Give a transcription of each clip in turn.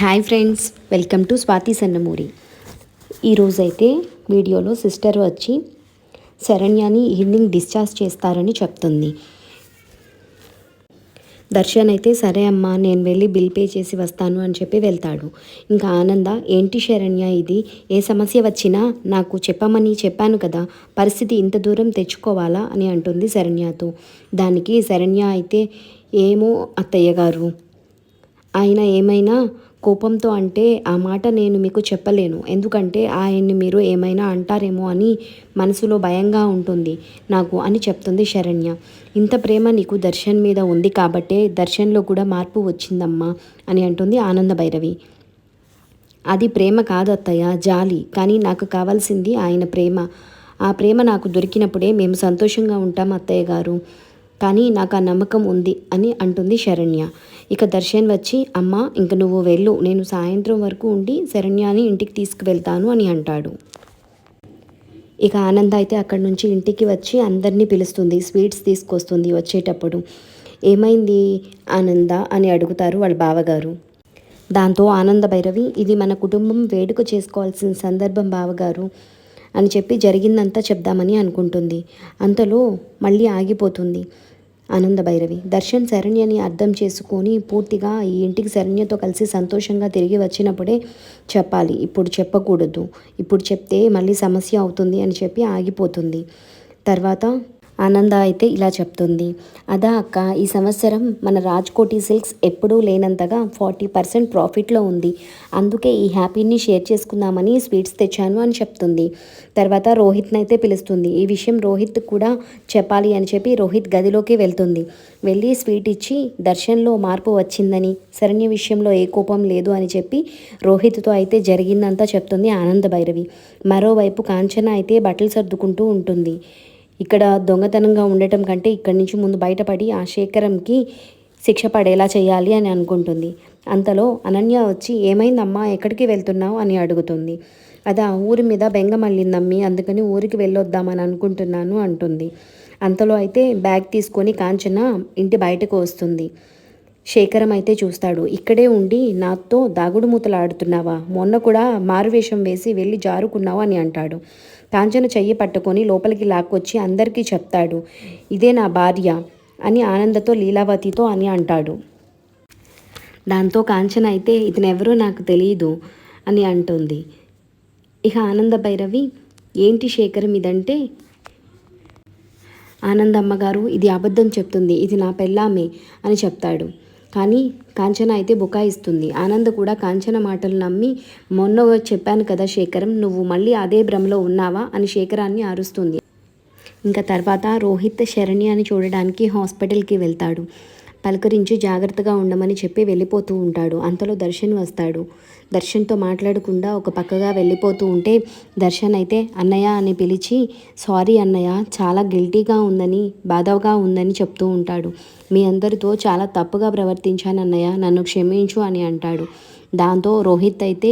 Hi friends welcome to Swathi Sannamuri ఈరోజైతే వీడియోలో sister వచ్చి శరణ్యాని ఈవినింగ్ డిశ్చార్జ్ చేస్తారని చెప్తుంది. దర్శన్ అయితే సరే అమ్మా నేను వెళ్ళి బిల్ పే చేసి వస్తాను అని చెప్పి వెళ్తాడు. ఇంకా ఆనంద ఏంటి శరణ్య ఇది? ఏ సమస్య వచ్చినా నాకు చెప్పమని చెప్పాను కదా పరిస్థితి ఇంత దూరం తెచ్చుకోవాలా? అని అంటుంది శరణ్యతో. దానికి శరణ్య అయితే ఏమో అత్తయ్య గారు ఆయన ఏమైనా కోపంతో అంటే ఆ మాట నేను మీకు చెప్పలేను. ఎందుకంటే ఆయన్ని మీరు ఏమైనా అంటారేమో అని మనసులో భయంగా ఉంటుంది నాకు అని చెప్తుంది శరణ్య. ఇంత ప్రేమ నీకు దర్శన్ మీద ఉంది కాబట్టే దర్శన్లో కూడా మార్పు వచ్చిందమ్మా అని అంటుంది ఆనంద భైరవి. అది ప్రేమ కాదు అత్తయ్య జాలి. కానీ నాకు కావాల్సింది ఆయన ప్రేమ. ఆ ప్రేమ నాకు దొరికినప్పుడే మేము సంతోషంగా ఉంటాం అత్తయ్య గారు. కానీ నాకు ఆ నమ్మకం ఉంది అని అంటుంది శరణ్య. ఇక దర్శన్ వచ్చి అమ్మ ఇంక నువ్వు వెళ్ళు. నేను సాయంత్రం వరకు ఉండి శరణ్యాని ఇంటికి తీసుకువెళ్తాను అని అంటాడు. ఇక ఆనంద అయితే అక్కడి నుంచి ఇంటికి వచ్చి అందరినీ పిలుస్తుంది స్వీట్స్ తీసుకొస్తుంది వచ్చేటప్పుడు. ఏమైంది ఆనంద? అని అడుగుతారు వాళ్ళ బావగారు. దాంతో ఆనంద భైరవి ఇది మన కుటుంబం వేడుక చేసుకోవాల్సిన సందర్భం బావగారు అని చెప్పి జరిగిందంతా చెప్దామని అనుకుంటుంది. అంతలో మళ్ళీ ఆగిపోతుంది. ఆనంద భైరవి దర్శన్ శరణ్యని అర్థం చేసుకొని పూర్తిగా ఈ ఇంటికి శరణ్యతో కలిసి సంతోషంగా తిరిగి వచ్చినప్పుడే చెప్పాలి ఇప్పుడు చెప్పకూడదు. ఇప్పుడు చెప్తే మళ్ళీ సమస్య అవుతుంది అని చెప్పి ఆగిపోతుంది. తర్వాత ఆనంద అయితే ఇలా చెప్తుంది. అదా అక్క ఈ సంవత్సరం మన రాజ్కోటి సిల్క్స్ ఎప్పుడూ లేనంతగా ఫార్టీ పర్సెంట్ ప్రాఫిట్లో ఉంది. అందుకే ఈ హ్యాపీని షేర్ చేసుకుందామని స్వీట్స్ తెచ్చాను అని చెప్తుంది. తర్వాత రోహిత్ని అయితే పిలుస్తుంది. ఈ విషయం రోహిత్ కూడా చెప్పాలి అని చెప్పి రోహిత్ గదిలోకి వెళ్తుంది. వెళ్ళి స్వీట్ ఇచ్చి దర్శన్లో మార్పు వచ్చిందని శరణ్య విషయంలో ఏ కోపం లేదు అని చెప్పి రోహిత్తో అయితే జరిగిందంతా చెప్తుంది ఆనంద భైరవి. మరోవైపు కాంచన అయితే బట్టలు సర్దుకుంటూ ఉంటుంది. ఇక్కడ దొంగతనంగా ఉండటం కంటే ఇక్కడి నుంచి ముందు బయటపడి ఆ శేఖరంకి శిక్ష పడేలా చేయాలి అని అనుకుంటుంది. అంతలో అనన్య వచ్చి ఏమైందమ్మా? ఎక్కడికి వెళ్తున్నావు? అని అడుగుతుంది. అది ఆ ఊరి మీద బెంగ మళ్ళిందమ్మి. అందుకని ఊరికి వెళ్ళొద్దామని అనుకుంటున్నాను అంటుంది. అంతలో అయితే బ్యాగ్ తీసుకొని కాంచన ఇంటి బయటకు వస్తుంది. శేఖరం అయితే చూస్తాడు. ఇక్కడే ఉండి నాతో దాగుడు మొన్న కూడా మారువేషం వేసి వెళ్ళి జారుకున్నావా? అని అంటాడు. కాంచన చెయ్యి పట్టుకొని లోపలికి లాక్కొచ్చి అందరికీ చెప్తాడు. ఇదే నా భార్య అని ఆనందతో లీలావతితో అని అంటాడు. దాంతో కాంచన అయితే ఇతనెవరో నాకు తెలియదు అని అంటుంది. ఇక ఆనంద భైరవి ఏంటి శేఖరం ఇదంటే? ఆనందమ్మ గారు ఇది అబద్ధం చెప్తుంది. ఇది నా పెళ్ళామే అని చెప్తాడు. కానీ కాంచన అయితే బుకాయిస్తుంది. ఆనంద్ కూడా కాంచన మాటలు నమ్మి మొన్న చెప్పాను కదా శేఖరం నువ్వు మళ్ళీ అదే భ్రమలో ఉన్నావా? అని శేఖరాన్ని అరుస్తుంది ఇంకా తర్వాత రోహిత్ శరణి అని చూడడానికి హాస్పిటల్కి వెళ్తాడు. పలకరించి జాగ్రత్తగా ఉండమని చెప్పి వెళ్ళిపోతూ ఉంటాడు. అంతలో దర్శన్ వస్తాడు. దర్శన్తో మాట్లాడకుండా ఒక పక్కగా వెళ్ళిపోతూ ఉంటే దర్శన్ అయితే అన్నయ్య అని పిలిచి సారీ అన్నయ్య చాలా గిల్టీగా ఉందని బాధగా ఉందని చెప్తూ ఉంటాడు. మీ అందరితో చాలా తప్పుగా ప్రవర్తించాను అన్నయ్య నన్ను క్షమించు అని అంటాడు. దాంతో రోహిత్ అయితే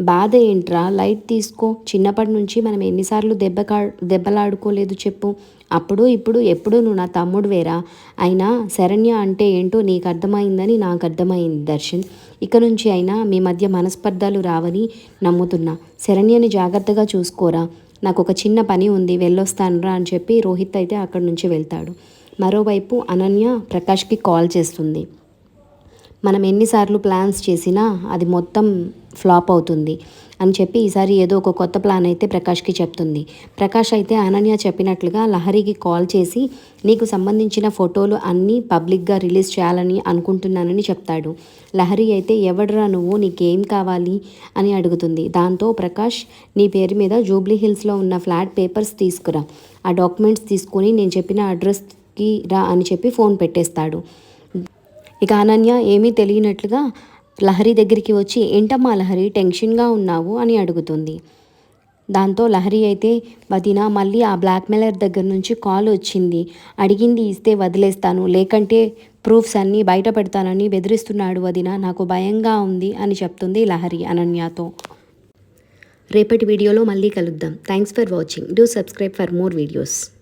బాధ ఏంట్రా? లైట్ తీసుకో. చిన్నప్పటి నుంచి మనం ఎన్నిసార్లు దెబ్బ కా దెబ్బలాడుకోలేదు చెప్పు. అప్పుడు ఇప్పుడు ఎప్పుడు నువ్వు నా తమ్ముడు వేరా? అయినా శరణ్య అంటే ఏంటో నీకు అర్థమైందని నాకు అర్థమైంది దర్శన్. ఇక నుంచి అయినా మీ మధ్య మనస్పర్ధాలు రావని నమ్ముతున్నా. శరణ్యని జాగ్రత్తగా చూసుకోరా. నాకు ఒక చిన్న పని ఉంది వెళ్ళొస్తానురా అని చెప్పి రోహిత్ అయితే అక్కడి నుంచి వెళ్తాడు. మరోవైపు అనన్య ప్రకాష్కి కాల్ చేస్తుంది. మనం ఎన్నిసార్లు ప్లాన్స్ చేసినా అది మొత్తం ఫ్లాప్ అవుతుంది అని చెప్పి ఈసారి ఏదో ఒక కొత్త ప్లాన్ అయితే ప్రకాష్కి చెప్తుంది. ప్రకాష్ అయితే అనన్య చెప్పినట్లుగా లహరికి కాల్ చేసి నీకు సంబంధించిన ఫోటోలు అన్నీ పబ్లిక్గా రిలీజ్ చేయాలని అనుకుంటున్నానని చెప్తాడు. లహరి అయితే ఎవడరా నువ్వు? నీకేం కావాలి? అని అడుగుతుంది. దాంతో ప్రకాష్ నీ పేరు మీద జూబ్లీ హిల్స్లో ఉన్న ఫ్లాట్ పేపర్స్ తీసుకురా. ఆ డాక్యుమెంట్స్ తీసుకొని నేను చెప్పిన అడ్రస్కి రా అని చెప్పి ఫోన్ పెట్టేస్తాడు. ఇక అనన్య ఏమీ తెలియనట్లుగా లహరి దగ్గరికి వచ్చి ఏంటమ్మా లహరి టెన్షన్గా ఉన్నావు? అని అడుగుతుంది. దాంతో లహరి అయితే వదిన మళ్ళీ ఆ బ్లాక్మెయిలర్ దగ్గర నుంచి కాల్ వచ్చింది. అడిగింది ఇస్తే వదిలేస్తాను. లేకంటే ప్రూఫ్స్ అన్నీ బయట పెడతానని బెదిరిస్తున్నాడు వదిన. నాకు భయంగా ఉంది అని చెప్తుంది లహరి అనన్యతో. రేపటి వీడియోలో మళ్ళీ కలుద్దాం. Thanks for watching. Do subscribe for more videos.